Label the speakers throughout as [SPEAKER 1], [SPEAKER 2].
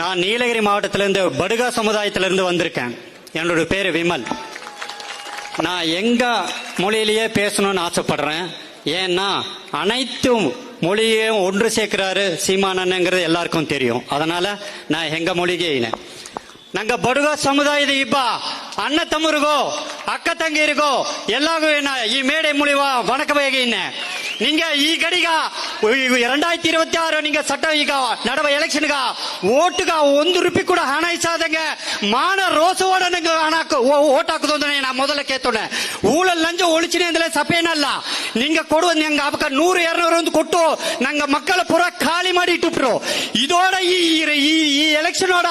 [SPEAKER 1] நான் நீலகிரி மாவட்டத்திலிருந்து படுகா சமுதாயத்திலிருந்து வந்திருக்கேன். என்னோட பேர் விமல். நான் எங்க மொழியிலேயே பேசணும்னு ஆசைப்படுறேன். ஏன்னா அனைத்தும் மொழியையும் ஒன்று சேர்க்கிறாரு சீமானங்கிறது எல்லாருக்கும் தெரியும். அதனால நான் எங்க மொழிகே நாங்க படுகா சமுதாய சமுதாயದ ಇಬ್ಬ ಅಣ್ಣ ತಮ್ಮರಿಗೋ இருக்கோ ತಂಗಿರಿಗೋ என்ன இ மேடை ಮುಳಿವ ವಣಕ ಬೇಗಿನ நீங்க ಈ ಗಡಿಗ இரண்டாயிரத்தி இருபத்தி ஆறு நீங்க சட்டம் ಈಗ ನಡುವ ಎಲೆಕ್ಷನ್ಗ ಓಟ್ಗ ಒಂದು ರೂಪಾಯಿ ಕೂಡ ಹಣ ಇಸಾದಂಗ ಮಾನ ರೋಸೋಡ ನಂಗೆ ಹಣ ಹಾಕು- ಓ- ಓಟ್ ಹಾಕುದು ಅಂದ್ರೆ ನಾ ಮೊದಲ ಕೇತೋಣೆ ஊழல் லஞ்சம் ஒழிச்சினே ಅಂದ್ರೆ ಸಪೇನಲ್ಲ ನಿಂಗೆ ಕೊಡುವ ನಂಗೆ ಅವಕ ನೂರು ಎರಡ್ನೂರು ಒಂದು ಕೊಟ್ಟು ನಂಗೆ ಮಕ್ಕಳ ಪುರ ಖಾಲಿ ಮಾಡಿ ಇಟ್ಟುಬಿಟ್ರು ಇದೋಡ ಈ ಈ ಈ ಎಲೆಕ್ಷನ್ ಓಡ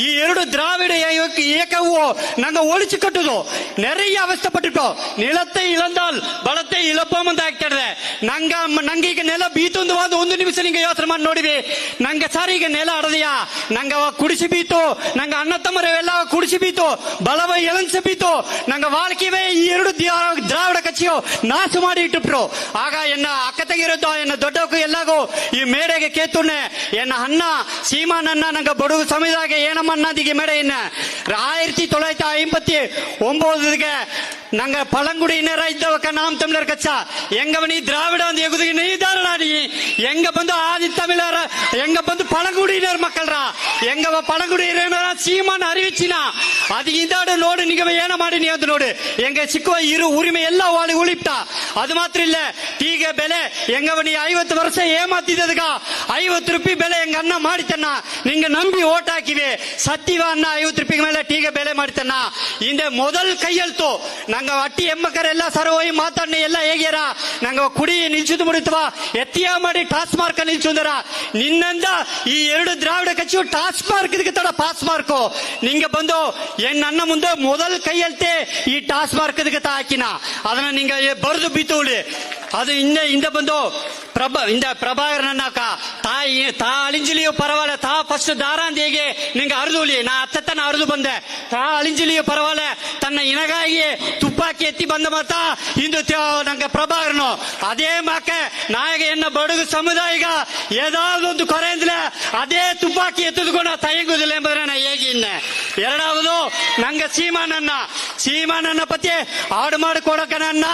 [SPEAKER 1] ಈ ಎರಡು ದ್ರಾವಿಡ ಏಕ- ಏಕವು ನಂಗೆ ஒழிச்சு கட்டுதோ நிறைய அவஸ்தப்பட்டுட்டோ நிலத்தை இழந்தால் பலத்தை இழப்போம் ಅಂತ ಆಗ್ತದೆ ನಂಗ ನಂಗೆ ಈಗ ನೆಲ ಬೀತೊಂದು ಒಂದು ಒಂದು ನಿಮಿಷ ನಿಂಗೆ ಯೋಚನೆ ಮಾಡಿ ನೋಡಿವಿ ನಂಗೆ ಸರ್ ಈಗ ನೆಲ ಅಡದೆಯಾ ನಂಗೆ ಅವ ಕುಡಿಸಿ ಬೀತು ನಂಗೆ ಅಣ್ಣ ತಮ್ಮರು ಎಲ್ಲ ಕುಡಿಸಿ ಬೀತು ಬಲವ ಎಳನ್ಸಿ ಬೀತು ನಂಗೆ வாழ்க்கையவே ಈ ಎರಡು ದ್ರಾ- ದ್ರಾವಿಡ ಕಚ್ಚಿಯೋ ನಾಶ ಮಾಡಿ ಇಟ್ಟುಬಿಟ್ರು ಆಗ ಎನ್ನ ಅಕ್ಕ ತೆಗಿರೋದು ಎನ್ನ ದೊಡ್ಡಕ್ಕೂ ಎಲ್ಲಾಗೂ ಈ ಮೇಡೆಗೆ ಕೇತುಣ್ಣೆ ಎನ್ನ ಅಣ್ಣ ಸೀಮಾನನ್ನ ನಂಗೆ ಬಡುಗು ಸಮಯದಾಗ ಏನಮ್ಮ ಅನ್ನದಿಗೆ ಮೇಡೆ என்ன ஆயிரத்தி தொள்ளாயிரத்தி ஐம்பத்தி ஒன்பதுக்கு ನಂಗ ಪಳಂಗುಡಿನರ ಇದ್ದವಕ್ಕ ನಾಮ್ ತಮಿಳರ್ ಕಚ್ಚ ಹೆಂಗವನಿ ದ್ರಾವಿಡ ಒಂದು ಎಗುದಿಗೆ ನೀದಾರಣ ನೀ ಹೆಂಗ ಬಂದು ಆದಿ ತಮಿಳರ ಹೆಂಗ ಬಂದು ಪಳಂಗುಡಿನರ್ ಮಕ್ಕಳ್ರ ಹೆಂಗವ ಪಳಂಗುಡಿನರ ಸೀಮಾನ ಅರಿವಿಚ್ಚಿನ ಅದು ಇದಾಡು ನೋಡು ನಿಗವ ಏನ ಮಾಡಿ ನೀ ಅದು ನೋಡು ಹೆಂಗ ಸಿಕ್ಕುವ ಇರು ಉರಿಮೆ ಎಲ್ಲ ವಾಳಿ ಉಳಿಪ್ಟ ಅದು ಮಾತ್ರ ಇಲ್ಲ ತೀಗೆ ಬೆಲೆ ಹೆಂಗವ ನೀ ಐವತ್ತು ವರ್ಷ ಏಮಾತಿದ್ದದಗ ಐವತ್ತು ರೂಪಾಯಿ ಬೆಲೆ ಹೆಂಗ ಅನ್ನ ಮಾಡಿ ಮಾಡಿತನ್ನ ನಿಂಗೆ ನಂಬಿ ಓಟ್ ಹಾಕಿವೆ ಸತ್ಯವ ಅನ್ನ ಐವತ್ತು ರೂಪಾಯಿ ಮೇಲೆ ಟೀಗೆ ಬೆಲೆ ಮಾಡಿತನ್ನ ಹಿಂದೆ ಮೊದಲ್ ಕೈಯಲ್ತು ನಂಗ ಅಟ್ಟಿ ಎಮ್ಮಕರೆಲ್ಲ ಸರ ಹೋಗಿ ಮಾತಾಡ್ನೆ ಎಲ್ಲ ಹೇಗ್ಯಾರ ನಂಗ ಕುಡಿ ನಿಲ್ಸುದು ಮುಡಿತವ ಎತ್ತಿಯ ಮಾಡಿ ಟಾಸ್ ಮಾರ್ಕ್ ನಿಲ್ಸುಂದರ ನಿನ್ನಂದ ಈ ಎರಡು ದ್ರಾವಿಡ ಕಚ್ಚಿಯು ಟಾಸ್ ಮಾರ್ಕ್ ಇದಕ್ಕೆ ತಡ ಪಾಸ್ ಮಾರ್ಕು ನಿಂಗೆ ಬಂದು ಎನ್ ನನ್ನ ಮುಂದೆ ಮೊದಲ್ ಕೈಯಲ್ತೆ ಈ ಟಾಸ್ ಮಾರ್ಕ್ ಇದಕ್ಕೆ ತಾ ಹಾಕಿನ ಅದನ್ನ ನಿಂಗೆ ಬರೆದು ಬೀತುಳಿ ಅದು ಹಿಂದೆ ಹಿಂದೆ ಬಂದು பிரபா இந்த பிரபாகரன் அண்ணாக்கா தாய் தா ತಾ ಫಸ್ಟ್ தா ஃபர்ஸ்ட் தாராந்தியைಗೆ ನಿಂಗೆ ಅರದುಲಿ ನಾ ಅತ್ತನ ಅರದು ಬಂದೆ. ತಾ ಅಳಿಂಜಿಲಿಯೋ ಪರವಾಲೆ, ತನ್ನ ಇನಗಾಗಿ ತುಪ್ಪಾಕಿ ಎತ್ತಿ ಬಂದ ಮತ ಇಂದು ನಂಗೆ ಪ್ರಭಾಕರನು. ಅದೇ ಮಾಕೆ ನಾಯಗೆಯನ್ನ ಬಡುಗು ಸಮುದಾಯಿಗ ಏದಾದೊಂದು ಕೊರೆಯಿಂದಲೇ ಅದೇ ತುಪ್ಪಾಕಿ ಎತ್ತಿದುಕೊಂಡು ತಯಂಗುದಿಲ್ಲ ಎಂಬುದನ್ನ ನಾ ಹೇಗೆ ಇನ್ನೆ. ಎರಡಾவது ನಂಗೆ ಸೀಮಾನನ್ನ ಸೀಮಾನನ್ನ ಪತಿ ಆಡು ಮಾಡಿ ಕೊಡೋಕೆ ನನ್ನ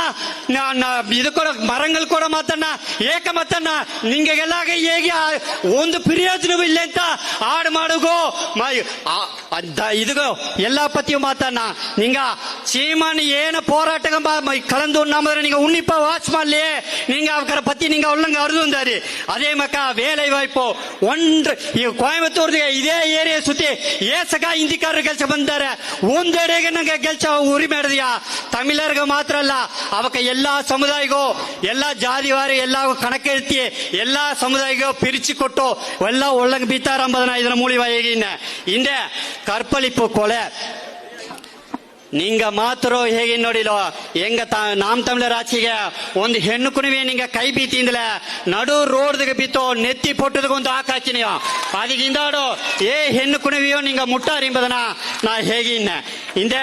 [SPEAKER 1] ನಾ- ನಾ- ಇದು ಕೊಡ ಮರಂಗಳು ಕೊಡ ಮಾತನ್ನ ಏಕ ಮಾತನ್ನ ನಿಂಗೆಲ್ಲ ಹೇಗೆ ಆ- ಒಂದು ಪ್ರಯೋಜನವೂ ಇಲ್ಲ ಅಂತ ಆಡು ಮಾಡುಗೋ ಮ- ಆ- ಅದ್ದ- ಇದುಗೋ ಎಲ್ಲಾ ಪತಿಯು ಮಾತನ್ನ ನಿಂಗ சீமான் ஏன போராட்டம் கலந்து உண்ணாம நீங்க உன்னிப்பா வாட்ச் ಮಾಡಲಿ நீங்க அவக்கற பத்தி நீங்க உள்ளங்க அருதுந்தாரு அதே மக்கா வேலை வாய்ப்பு ஒன்று ಈ ಕೊಯಮತ್ತೂರ್ಗೆ ಇದೇ ಏರಿಯಾ ಸುತ್ತಿ ಏಸಕ ಹಿಂದಿಕಾರರು ಕೆಲಸ ಬಂದಾರೆ ಒಂದೆಡೆಗೆ ನಂಗೆ ಕೆಲಸ ಉರಿ ಮಾಡಿದ್ಯಾ ತಮಿಳರ್ಗ ಮಾತ್ರ ಅಲ್ಲ ಅವಕ್ಕ ಎಲ್ಲಾ ಸಮುದಾಯಗೂ ಎಲ್ಲಾ ಜಾತಿವಾರಿ ಎಲ್ಲಾ ಕಣಕ್ಕೆಳ್ತಿ ಎಲ್ಲಾ ಸಮುದಾಯಗೂ ಪಿರಿಚಿ ಕೊಟ್ಟು ಎಲ್ಲ ಒಳ್ಳಂಗ್ ಬೀತಾರ ಎಂಬುದನ್ನ ಇದನ್ನ ಮೂಳಿವ ಹೇಗಿನ್ನ ಹಿಂದೆ ಕರ್ಪಲಿಪ್ಪು ಕೊಲೆ ನಿಂಗ ಮಾತರು ಹೇಗೆ ನೋಡಿಲೋ ಹೆಂಗ ತ- ನಾಮ್ ತಮಿಳರ ಆಚೆಗೆ ಒಂದು ಹೆಣ್ಣು ಕುಣಿವೆ ನಿಂಗ ಕೈ ಬೀತಿಂದಲ ನಡು ರೋಡ್ದಾಗ ಬಿತ್ತು ನೆತ್ತಿ ಪೊಟ್ಟದಕ್ಕೆ ಒಂದು ಹಾಕಾಚಿನಿಯೋ ಅದಕ್ಕೆ ಇಂದಾಡು ಏ ಹೆಣ್ಣು ಕುಣಿವೆಯೋ ನಿಂಗ ಮುಟ್ಟಾರ ಎಂಬುದನ್ನ ನಾ ಹೇಗೆ ಇನ್ನ ಹಿಂದೆ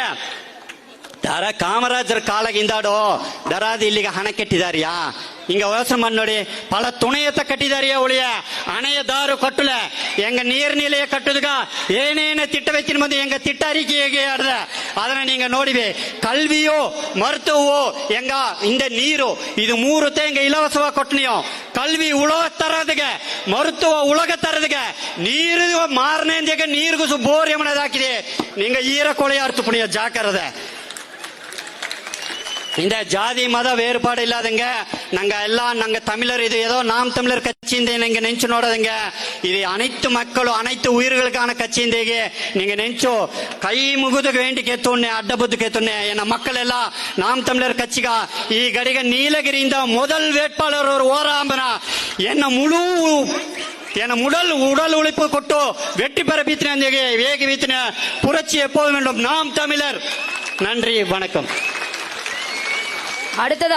[SPEAKER 1] ದರ ಕಾಮರಾಜರ ಕಾಲಾಗ ಇಂದಾಡು ದರಾದ ಇಲ್ಲಿಗೆ ಹಣ ಕೆಟ್ಟಿದಾರಿಯಾ ಹಿಂಗ ಯೋಚನೆ ಮಾಡಿ ನೋಡಿ ಪಲ ತುಣೆಯತ್ತ ಕಟ್ಟಿದಾರಿಯಾ ಉಳಿಯ ಹಣೆಯ ದಾರು ಕಟ್ಟುಲ ಹೆಂಗ ನೀರ್ ನಿಲೆಯ ಕಟ್ಟುದಗ ಏನೇನ ತಿಟ್ಟ ವೆಚ್ಚಿನ ಮಂದಿ ಹೆಂಗ ತಿಟ್ಟ ಅರಿಕೆ ಹೇಗೆ ಆಡ್ದ ಅದನ್ನ நீங்க ನೋಡಿವೆ ಕಲ್ವಿಯೋ ಮರ್ತವೋ ಹೆಂಗ ಹಿಂದೆ ನೀರು ಇದು ಮೂರು ಹೆಂಗ ಇಲವಸವ ಕೊಟ್ಟನಿಯೋ ಕಲ್ವಿ ಉಳವ ತರದಿಗೆ ಮರುತುವ ಉಳಗ ತರದಿಗೆ ನೀರು ಮಾರನೆಂದಿಗೆ ನೀರಿಗೂ ಬೋರ್ ಎಮಣದ ಹಾಕಿದೆ ನಿಂಗ ಈರ ಕೊಳೆಯ ಅರ್ಥ ಪುಣಿಯ ಜಾಕರದ இந்த ஜாதி மத வேறுபாடு இல்லாதுங்க. நாங்க எல்லாம் நாங்க தமிழர் இது ஏதோ நாம் தமிழர் கட்சி நீங்க நினைச்சு நோடாதுங்க. இது அனைத்து மக்களும் அனைத்து உயிர்களுக்கான கட்சியின் கட்சி நீங்க நினைச்சோ கை ಮುಗಿದಕ್ಕೆ ವೇಂಟಿ ಕೆತ್ತೋಣೆ ಅಡ್ಡ என்ன மக்கள் எல்லாம் நாம் தமிழர் ತಮಿಳರ್ இ ಈ நீலகிரி இந்த முதல் வேட்பாளர் ஒரு ஓராம்பனா. ಎನ್ನ முழு என உடல் உடல் உழைப்பு கொட்டோ வெற்றி பெற வீத்தின வேக வீத்தின புரட்சி எப்போது வேண்டும். நாம் தமிழர். நன்றி வணக்கம்.
[SPEAKER 2] அடுத்ததா